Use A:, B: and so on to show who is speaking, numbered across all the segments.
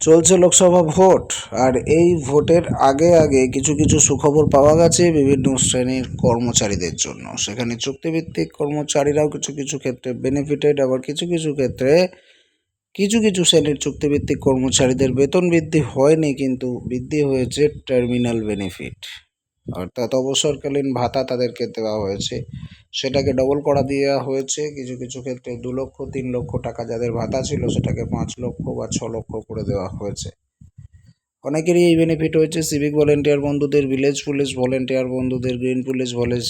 A: চলছে লোকসভা ভোট, আর এই ভোটের আগে আগে কিছু কিছু সুখবর পাওয়া গেছে বিভিন্ন শ্রেণির কর্মচারীদের জন্য। সেখানে চুক্তিভিত্তিক কর্মচারীরাও কিছু কিছু ক্ষেত্রে বেনিফিটেড আবার কিছু কিছু ক্ষেত্রে কিছু কিছু শ্রেণির চুক্তিভিত্তিক কর্মচারীদের বেতন বৃদ্ধি হয়নি, কিন্তু বৃদ্ধি হয়েছে টার্মিনাল বেনিফিট অর্থাৎ অবসরকালীন ভাতা তাদেরকে দেওয়া হয়েছে। সেটাকে ডবল করা দেওয়া হয়েছে। কিছু কিছু ক্ষেত্রে দু লক্ষ, তিন লক্ষ টাকা যাদের ভাতা ছিল, সেটাকে পাঁচ লক্ষ বা ছ লক্ষ করে দেওয়া হয়েছে। অনেকেরই এই বেনিফিট হয়েছে। সিভিক ভলেন্টিয়ার বন্ধুদের ভিলেজ পুলিশ ভলেন্টিয়ার বন্ধুদের গ্রিন পুলিশ ভলেজ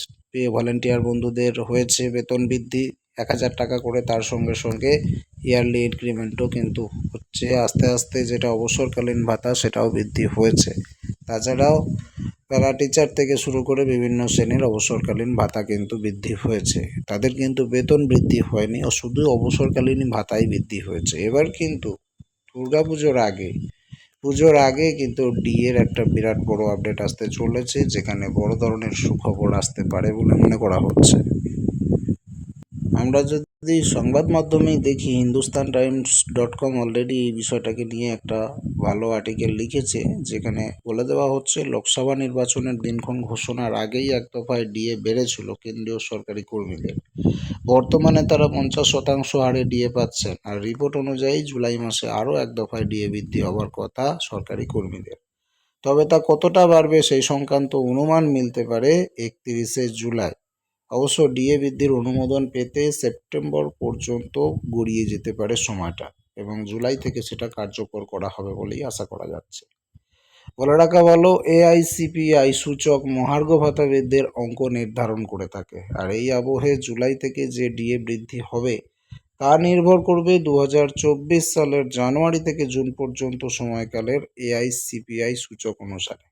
A: ভলেন্টিয়ার বন্ধুদের হয়েছে বেতন বৃদ্ধি। এক হাজার টাকা করে তার সঙ্গে সঙ্গে ইয়ারলি ইনক্রিমেন্টও কিন্তু হচ্ছে। আস্তে আস্তে যেটা অবসরকালীন ভাতা, সেটাও বৃদ্ধি হয়েছে। তাছাড়াও প্যারা টিচার থেকে শুরু করে বিভিন্ন শ্রেণির অবসরকালীন ভাতা কিন্তু বৃদ্ধি হয়েছে। তাদের কিন্তু বেতন বৃদ্ধি হয়নি ও শুধু অবসরকালীন ভাতাই বৃদ্ধি হয়েছে। এবার কিন্তু দুর্গাপুজোর আগে, পুজোর আগে কিন্তু ডিএর একটা বিরাট বড় আপডেট আসতে চলেছে, যেখানে বড় ধরনের সুখবর আসতে পারে বলে মনে করা হচ্ছে। আমরা যদি সংবাদ মাধ্যমেই দেখি Hindustan Times dot com already এই বিষয়টাকে নিয়ে একটা ভালো আর্টিকেল লিখেছে, যেখানে বলে দেওয়া হচ্ছে, লোকসভা নির্বাচনের দিনক্ষণ ঘোষণার আগেই এক দফায় ডিএ বেড়েছিল কেন্দ্রীয় সরকারি কর্মীদের। বর্তমানে তারা পঞ্চাশ শতাংশ হারে ডিএ পাচ্ছেন আর রিপোর্ট অনুযায়ী জুলাই মাসে আরও এক দফায় ডিএ বৃদ্ধি হওয়ার কথা সরকারি কর্মীদের। তবে তা কতটা বাড়বে সেই সংক্রান্ত অনুমান মিলতে পারে একত্রিশে জুলাই। অবশ্য ডিএ বৃদ্ধির অনুমোদন পেতে সেপ্টেম্বর পর্যন্ত গড়িয়ে যেতে পারে সময়টা এবং জুলাই থেকে সেটা কার্যকর করা হবে বলেই আশা করা যাচ্ছে। বলে রাখা ভালো, এআইসিপিআই সূচক মহার্ঘ ভাতা বৃদ্ধির অঙ্ক নির্ধারণ করে থাকে আর এই আবহে জুলাই থেকে যে ডিএ বৃদ্ধি হবে তা নির্ভর করবে দু হাজার চব্বিশ সালের জানুয়ারি থেকে জুন পর্যন্ত সময়কালের এআইসিপিআই সূচক অনুসারে।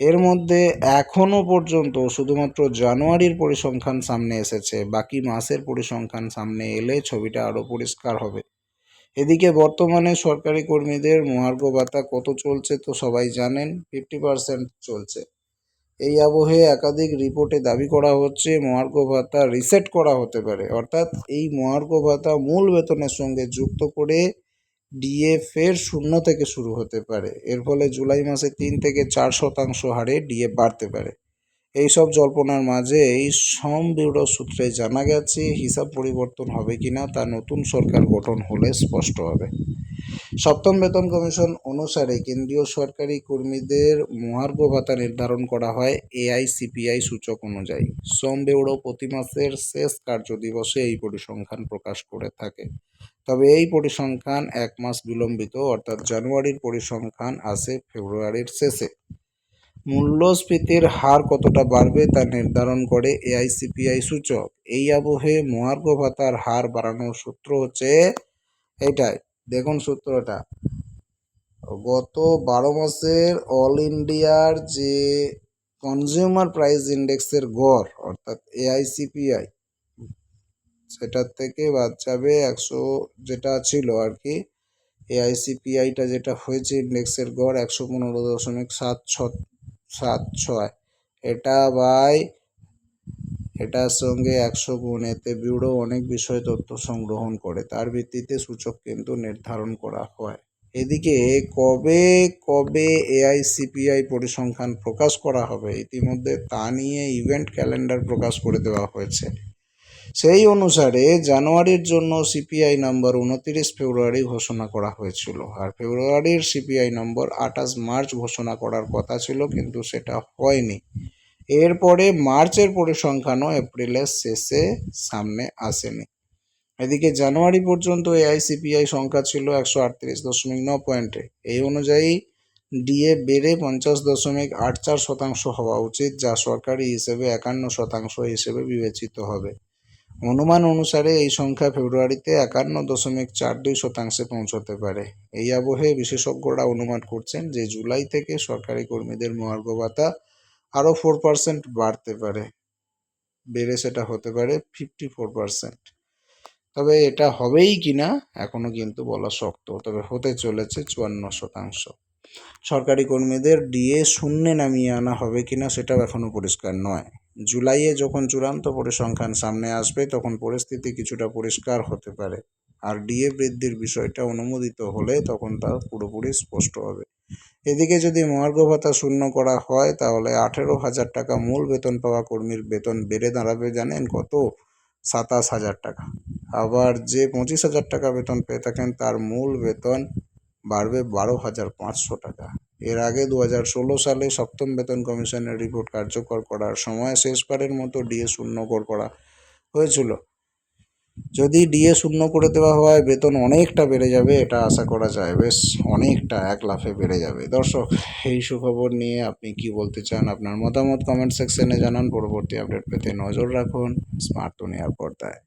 A: এর মধ্যে এখনও পর্যন্ত শুধুমাত্র জানুয়ারির পরিসংখ্যান সামনে এসেছে, বাকি মাসের পরিসংখ্যান সামনে এলে ছবিটা আরও পরিষ্কার হবে। এদিকে বর্তমানে সরকারি কর্মীদের মহার্ঘ ভাতা কত চলছে তো সবাই জানেন ফিফটি পার্সেন্ট চলছে। এই আবহে একাধিক রিপোর্টে দাবি করা হচ্ছে মহার্ঘ ভাতা রিসেট করা হতে পারে। অর্থাৎ এই মহার্ঘ ভাতা মূল বেতনের সঙ্গে যুক্ত করে ডিএ ফের শূন্য থেকে শুরু হতে পারে। এর ফলে জুলাই মাসে তিন থেকে চার শতাংশ হারে ডিএ বাড়তে পারে। এইসব জল্পনার মাঝে এই শ্রম ব্যুরো সূত্রে জানা গেছে, হিসাব পরিবর্তন হবে কিনা তা নতুন সরকার গঠন হলে স্পষ্ট হবে। সপ্তম বেতন কমিশন অনুসারে কেন্দ্রীয় সরকারি কর্মীদের মহার্ঘ ভাতা নির্ধারণ করা হয় এআইসিপিআই সূচক অনুযায়ী। শ্রম ব্যুরো প্রতি মাসের শেষ কার্য দিবসে এই পরিসংখ্যান প্রকাশ করে থাকে। তবে এই পরিসংখ্যান এক মাস বিলম্বিত, অর্থাৎ জানুয়ারির পরিসংখ্যান আসে ফেব্রুয়ারির শেষে। মূল্যস্ফীতির হার কতটা বাড়বে তা নির্ধারণ করে এআইসিপিআই সূচক। এই আবহে মহার্ঘ ভাতার হার বাড়ানোর সূত্র হচ্ছে এটাই। দেখুন সূত্রটা। গত বারো মাসের অল ইন্ডিয়ার যে কনজিউমার প্রাইস ইন্ডেক্সের গড়, অর্থাৎ এআইসিপিআই সেটার থেকে বাদ যাবে একশো যেটা ছিল আর কি, এআইসিপিআইটা যেটা হয়েছে ইন্ডেক্সের গড় একশো পনেরো দশমিক সাত ছ, সাত ছয়। এটা বাই এটার সঙ্গে একশো গুণ এতে ব্যুরো অনেক বিষয় তথ্য সংগ্রহণ করে, তার ভিত্তিতে সূচক কিন্তু নির্ধারণ করা হয়। এদিকে কবে কবে এআইসিপিআই পরিসংখ্যান প্রকাশ করা হবে, ইতিমধ্যে তা নিয়ে ইভেন্ট ক্যালেন্ডার প্রকাশ করে দেওয়া হয়েছে। সেই অনুসারে জানুয়ারির জন্য সিপিআই নম্বর উনতিরিশ ফেব্রুয়ারি ঘোষণা করা হয়েছিল। আর ফেব্রুয়ারির সিপিআই নম্বর আঠাশ মার্চ ঘোষণা করার কথা ছিল, কিন্তু সেটা হয়নি। এরপরে মার্চের পরিসংখ্যানও এপ্রিলের শেষে সামনে আসেনি। এদিকে জানুয়ারি পর্যন্ত এআইসিপিআই সংখ্যা ছিল একশো আটত্রিশ দশমিক ন পয়েন্টে। এই অনুযায়ী ডিএ বেড়ে পঞ্চাশ দশমিক আট চার শতাংশ হওয়া উচিত, যা সরকারি হিসেবে একান্ন শতাংশ হিসেবে বিবেচিত হবে। অনুমান অনুসারে এই সংখ্যা ফেব্রুয়ারিতে একান্ন দশমিক চার দুই শতাংশে পৌঁছতে পারে। এই আবহে বিশেষজ্ঞরা অনুমান করছেন যে জুলাই থেকে সরকারি কর্মীদের মহার্ঘ ভাতা আরও ফোর পার্সেন্ট বাড়তে পারে। বেড়ে সেটা হতে পারে ফিফটি ফোর পার্সেন্ট তবে এটা হবেই কি না এখনও কিন্তু বলা শক্ত, তবে হতে চলেছে চুয়ান্ন শতাংশ। সরকারি কর্মীদের ডিএ শূন্যে নামিয়ে আনা হবে কিনা সেটাও এখনও পরিষ্কার নয়। জুলাইয়ে যখন চূড়ান্ত পরিসংখ্যান সামনে আসবে, তখন পরিস্থিতি কিছুটা পরিষ্কার হতে পারে। আর ডিএ বৃদ্ধির বিষয়টা অনুমোদিত হলে তখন তা পুরোপুরি স্পষ্ট হবে। এদিকে যদি মহার্ঘ ভাতা শূন্য করা হয়, তাহলে আঠেরো হাজার টাকা মূল বেতন পাওয়া কর্মীর বেতন বেড়ে দাঁড়াবে, জানেন কত? সাতাশ হাজার টাকা। আবার যে পঁচিশ হাজার টাকা বেতন পেয়ে থাকেন, তার মূল বেতন বাড়বে বারো হাজার পাঁচশো টাকা। এর আগে দু হাজার ষোলো সালে সপ্তম বেতন কমিশনের রিপোর্ট কার্যকর করার সময় শেষবারের মতো ডিএ শূন্য কর করা হয়েছিল। যদি ডিএ শূন্য করে দেওয়া হয়, বেতন অনেকটা বেড়ে যাবে, এটা আশা করা যায়। বেশ, অনেকটা, এক লাফে বেড়ে যাবে। দর্শক, এই সুখবর নিয়ে আপনি কি বলতে চান? আপনার মতামত কমেন্ট সেকশনে জানান। পরবর্তী আপডেট পেতে নজর রাখুন স্মার্ট দুনিয়ার পর্দায়।